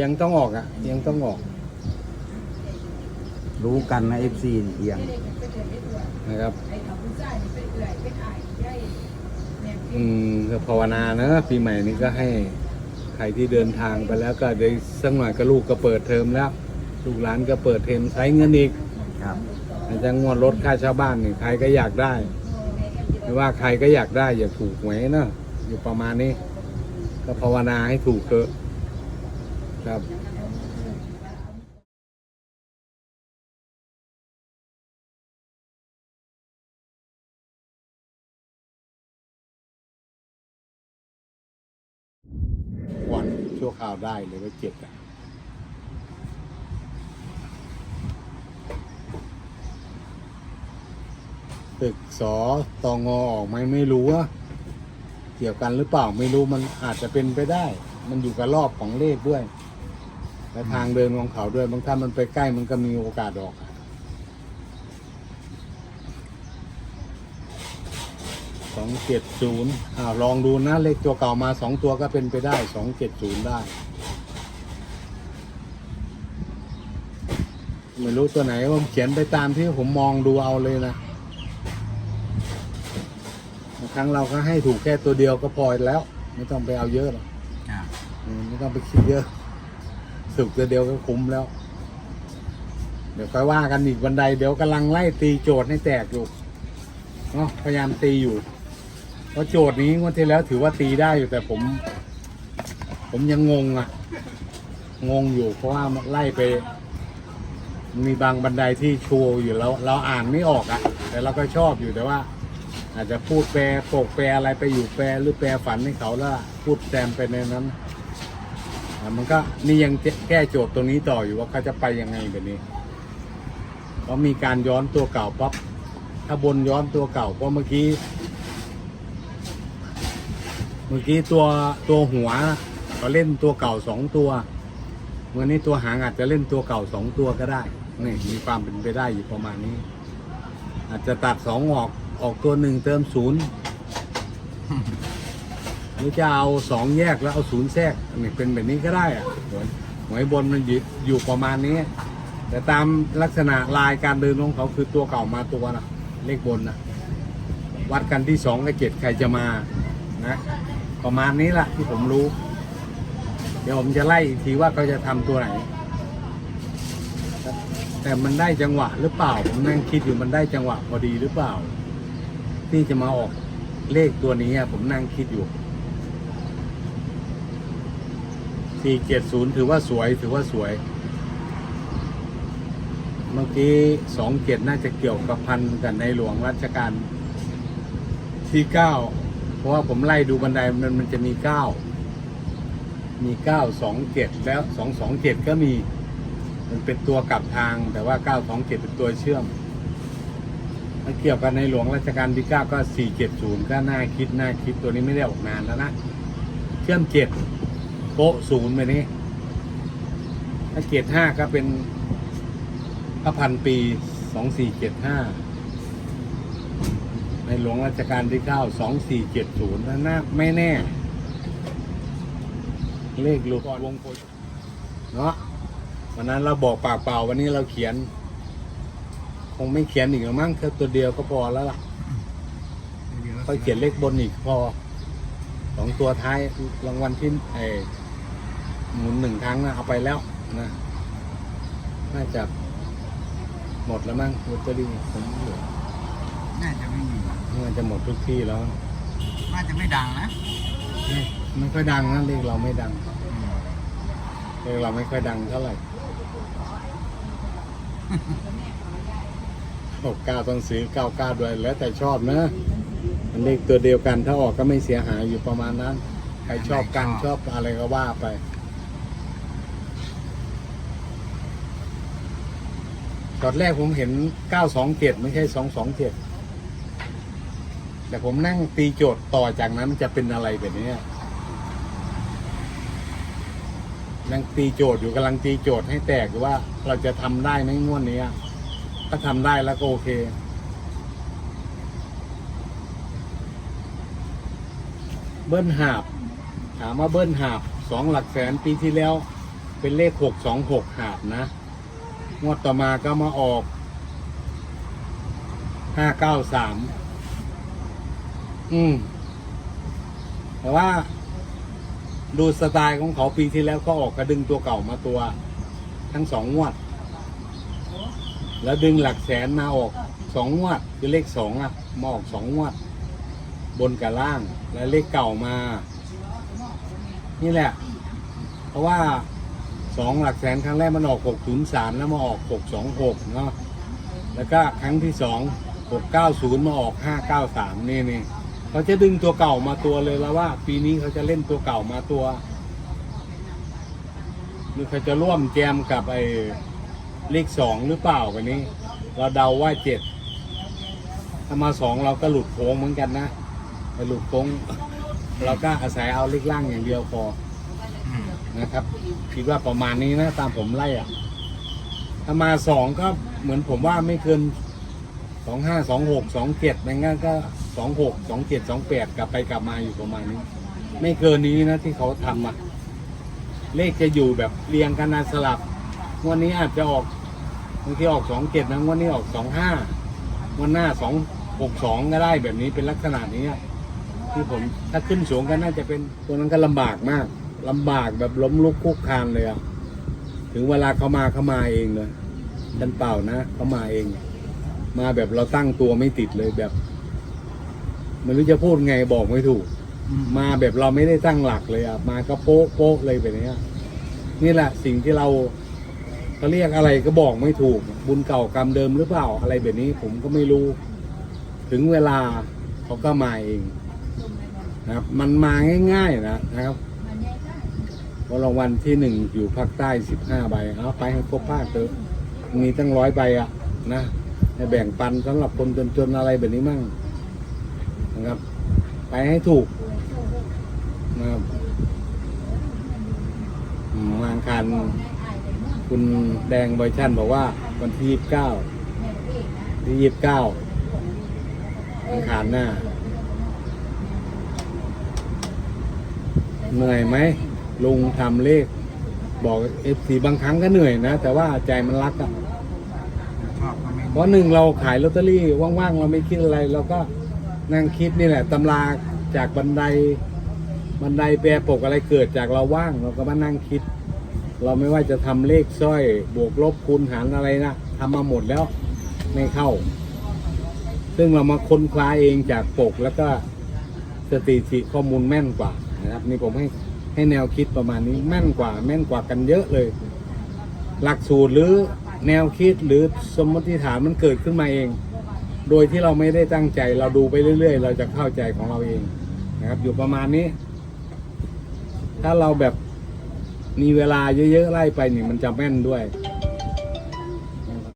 ยังต้องออกอะ ยังต้องออกรู้กันนะเอฟซีเอียงนะครับอืมก็ภาวนานะปีใหม่นี้ก็ให้ใครที่เดินทางไปแล้วก็เดี๋ยวสักหน่อยก็ลูกก็เปิดเทอมแล้วลูกหลานก็เปิดเทอมใช้เงินอีกครับอาจจะงวดรถค่าเช่าบ้านนี่ใครก็อยากได้ไม่ว่าใครก็อยากได้ อยากถูกหวยเนอะอยู่ประมาณนี้ ก็ภาวนาให้ถูกเถอะ ครับวันชั่วคราวได้เลยว่าเจ็ดอะตึกสอตองอออกไหมไม่รู้ว่าเกี่ยวกันหรือเปล่าไม่รู้มันอาจจะเป็นไปได้ มันอยู่กับรอบของเลขด้วย และทางเดินของเขาด้วยบางท่านมันไปใกล้มันก็มีโอกาสออกอะสองเจ็ดศูนย์อ่าลองดูนะ เลขตัวเก่ามาสองตัวก็เป็นไปได้สองเจ็ดศูนย์ได้ ไม่รู้ตัวไหนผมเขียนไปตามที่ผมมองดูเอาเลยนะบางครั้งเราก็ให้ถูกแค่ตัวเดียวก็พอแล้ว ไม่ต้องไปเอาเยอะหรอกครับอืมไม่ต้องไปคิดเยอะ สุกตัวเดียวก็คุ้มแล้ว เดี๋ยวค่อยว่ากันอีกวันใดเดี๋ยวกำลังไล่ตีโจทย์ให้แตกอยู่เนาะพยายามตีอยู่ เพราะโจทย์นี้งวันที่แล้วถือว่าตีได้อยู่แต่ผม ผมยังงงอะ งงอยู่ เพราะว่าไล่ไป มีบางบันไดที่โชว์อยู่แล้ว เราอ่านไม่ออกอะ แต่เราก็ชอบอยู่แต่ว่า อาจจะพูดแปลโปกแปลอะไรไปอยู่แปลหรือแปลฝันให้เขาแล้วพูดแซมไปในนั้นะมันก็นี่ยังแก้โจทย์ตรงนี้ต่ออยู่ว่าเขาจะไปยังไงแบบนี้เพราะมีการย้อนตัวเก่าปั๊บถ้าบนย้อนตัวเก่าเพราะเมื่อกี้ เมื่อกี้ตัวตัวหัวเขาเล่นตัวเก่าสองตัววันนี้ตัวหางอาจจะเล่นตัวเก่าสองตัวก็ได้นี่มีความเป็นไปได้อยู่ประมาณนี้ อาจจะตัดสองออกออกตัวหนึ่งเติมศูนย์ หรือจะเอาสองแยกแล้วเอาศูนย์แทรกนี่เป็นแบบนี้ก็ได้อะหวยหวยบนมันอยู่อยู่ประมาณนี้ แต่ตามลักษณะลายการเดินของเขาคือตัวเก่ามาตัวนะเลขบนนะวัดกันที่สองกับเจ็ดใครจะมานะประมาณนี้แหละที่ผมรู้ เดี๋ยวผมจะไล่อีกทีว่าเขาจะทำตัวไหน แต่มันได้จังหวะหรือเปล่า ผมนั่งคิดอยู่มันได้จังหวะพอดีหรือเปล่า ที่จะมาออกเลขตัวนี้ผมนั่งคิดอยู่ 470ถือว่าสวยถือว่าสวย เมื่อกี้27น่าจะเกี่ยวกับพันกับในหลวงรัชกาลที่9เพราะว่าผมไล่ดูบันไดมันมันจะมี9มี927แล้ว227ก็มีมันเป็นตัวกลับทางแต่ว่า927เป็นตัวเชื่อมมันเกี่ยวกันในหลวงรัชกาลที่9ก็470ก็น่าคิดน่าคิดตัวนี้ไม่ได้ออกนานแล้วนะ เชื่อม7 โป๊ะศูนย์ไปนี้ถ้าเกียรติห้าก็เป็นพระพันปี2475ในหลวงรัชกาลที่9 2470นั่นน่าไม่แน่ เลขหลุดวงโคจรเนาะวันนั้นเราบอกปากเปล่าวันนี้เราเขียน คงไม่เขียนอีกหรอกมั้งแค่ตัวเดียวก็พอแล้วล่ะค่อยเขียนเลขบนอีกพอสองตัวท้ายรางวัลที่เอ หมุนหนึ่งครั้งนะเอาไปแล้วนะน่าจะหมดแล้วมั้งลอตเตอรี่ผมเหลือน่าจะไม่มีน่าจะหมดทุกที่แล้ว น่าจะไม่ดังนะไม่ไม่ค่อยดังนะเลขเราไม่ดังเลขเราไม่ค่อยดังเท่าไหร่หกเก้าต้องซื้อเก้าเก้าด้วยแล้วแต่ชอบนะมันเลขตัวเดียวกันถ้าออกก็ไม่เสียหายอยู่ประมาณนั้น ใครชอบกันชอบอะไรก็ว่าไป อนแรกผมเห็นเก้าสองเจ็ดไม่ใช่สองสองเจ็ดแต่ผมนั่งตีโจทย์ต่อจากนั้นจะเป็นอะไรแบบนี้นั่งตีโจทย์อยู่กำลังตีโจทย์ให้แตกว่าเราจะทำได้ไหมงวดนี้ถ้าทำได้แล้วก็โอเคเบิ้ลหาบ ถามว่าเบิ้ลหาบสองหลักแสนปีที่แล้วเคเป็นเลขหกสองหกหาบนะ งวดต่อมาก็มาออกห้าเก้าสามอืม แต่ว่า ดูสไตล์ของเขาปีที่แล้วก็ออกกระดึงตัวเก่ามาตัว ทั้งสองงวด แล้วดึงหลักแสนมาออกสองงวด คือเลขสองอะมาออกสองงวด บนกับล่าง แล้วเลขเก่ามา นี่แหละ เพราะว่า สองหลักแสนครั้งแรกมันออกหกศูนย์สามแล้วมาออกหกสองหกเนาะแล้วก็ครั้งที่สองหกเก้าศูนย์มาออกห้าเก้าสามนี่นี่เขาจะดึงตัวเก่ามาตัวเลยแล้วว่า ปีนี้เขาจะเล่นตัวเก่ามาตัวหรือเขาจะร่วมแจมกับไอ้เลขสองหรือเปล่าวันนี้ เราเดาว่าเจ็ดถ้ามาสองเราก็หลุดโค้งเหมือนกันนะไปหลุดโค้ง เราก็อาศัยเอาเลขล่างอย่างเดียวพอ นะครับ คิดว่าประมาณนี้นะตามผมไล่อะ ถ้ามาสองก็เหมือนผมว่าไม่เกินสองห้าสองหกสองเจ็ดในงั้นก็สองหกสองเจ็ดสองแปดกลับไปกลับมาอยู่ประมาณนี้ ไม่เกินนี้นะที่เขาทำอะ เลขจะอยู่แบบเรียงกันนะสลับวันนี้อาจจะออกบางทีออกสองเจ็ดนะวันนี้ออกสองห้าวันหน้าสองหกสองก็ได้แบบนี้เป็นลักษณะนี้ที่ผมถ้าขึ้นสูงก็น่าจะเป็นตัวนั้นก็ลำบากมาก ลำบากแบบล้มลุกคลุกคลานเลยอะถึงเวลาเขามาเขามาเองเลยฉันเปล่านะเขามาเอง มาแบบเราตั้งตัวไม่ติดเลยแบบไม่รู้จะพูดไงบอกไม่ถูก มาแบบเราไม่ได้ตั้งหลักเลยอะมาก็โป๊ะโป๊ะเลยแบบเนี้ยนี่แหละสิ่งที่เราเขาเรียกอะไรก็บอกไม่ถูก บุญเก่ากรรมเดิมหรือเปล่าอะไรแบบนี้ ผมก็ไม่รู้ ถึงเวลาเขาก็มาเองนะครับ มันมาง่าย ๆ นะนะครับ เพราะรางวัลที่หนึ่งอยู่ภาคใต้สิบห้าใบเอาไปให้ครบภาคเถอะมีตั้งร้อยใบอะนะให้แบ่งปันสำหรับคนจนๆอะไรแบบนี้มั่งนะครับ ไปให้ถูกนะครับอืมวันอังคารคุณแดงเวอร์ชันบอกว่า วันที่ยี่สิบเก้าที่ยี่สิบเก้าอังคารหน้า เหนื่อยไหม ลุงทำเลข บอกเอฟซีบางครั้งก็เหนื่อยนะ แต่ว่าใจมันรักอะชอบก็ไม่เพราะหนึ่งเราขายลอตเตอรี่ว่างๆเราไม่คิดอะไรเราก็นั่งคิดนี่แหละตำราจากบันไดบันไดแปรปกอะไรเกิดจากเราว่างเราก็มานั่งคิด เราไม่ว่าจะทำเลขสร้อย บวกลบคูณหารอะไรนะทำมาหมดแล้วไม่เข้า ซึ่งเรามาค้นคว้าเองจากปกแล้วก็สถิติข้อมูลแม่นกว่านะครับ นี่ผมให้ ให้แนวคิดประมาณนี้แม่นกว่าแม่นกว่ากันเยอะเลย หลักสูตรหรือแนวคิดหรือสมมติฐานมันเกิดขึ้นมาเอง โดยที่เราไม่ได้ตั้งใจ เราดูไปเรื่อย ๆ เราจะเข้าใจของเราเองนะครับ อยู่ประมาณนี้ ถ้าเราแบบมีเวลาเยอะๆไล่ไปนี่มันจะแม่นด้วย